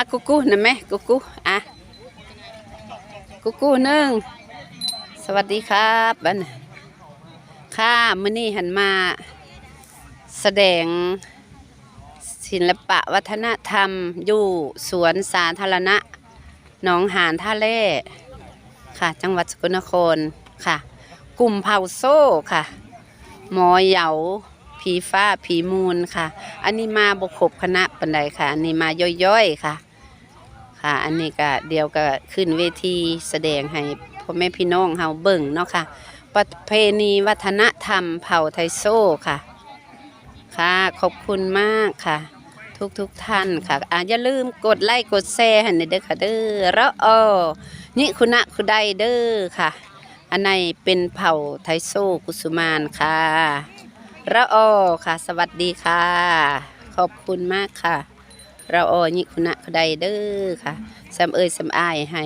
อะกุกกูนะแม่กุกกูอะกุกกูหนึ่งสวัสดีครับบันค่ะมื้อนี้หันมาแสดงศิลปะวัฒนธรรมอยู่สวนสาธารณะหนองหานท่าเล่ค่ะ จังหวัดสกลนครค่ะ กลุ่มเผ่าโซ่ค่ะ หมอเหยาผีฟ้าผีมูลค่ะ อันนี้มาบกคบคณะปันใดค่ะ อันนี้มาย่อยๆค่ะ ค่ะ อันนี้ก็เดียวก็ขึ้นเวทีแสดงให้พ่อแม่พี่น้องเฮาเบิ่งเนาะค่ะ ประเพณีวัฒนธรรมเผ่าไทโซ่ค่ะ ค่ะ ขอบคุณมากค่ะ ทุกทุกท่านค่ะอ่าอย่าลืมกดไลค์กดแชร์ให้เด้อค่ะเด้อแล้วอ๋อนี่คุณะคุณใดเด้อค่ะ อันในเป็นเผ่าไทโซ่กุสุมานค่ะระออค่ะ สวัสดีค่ะ ขอบคุณมากค่ะ เราออนี่คุณะคุณใดเด้อค่ะสำเอ่ยสำอายให้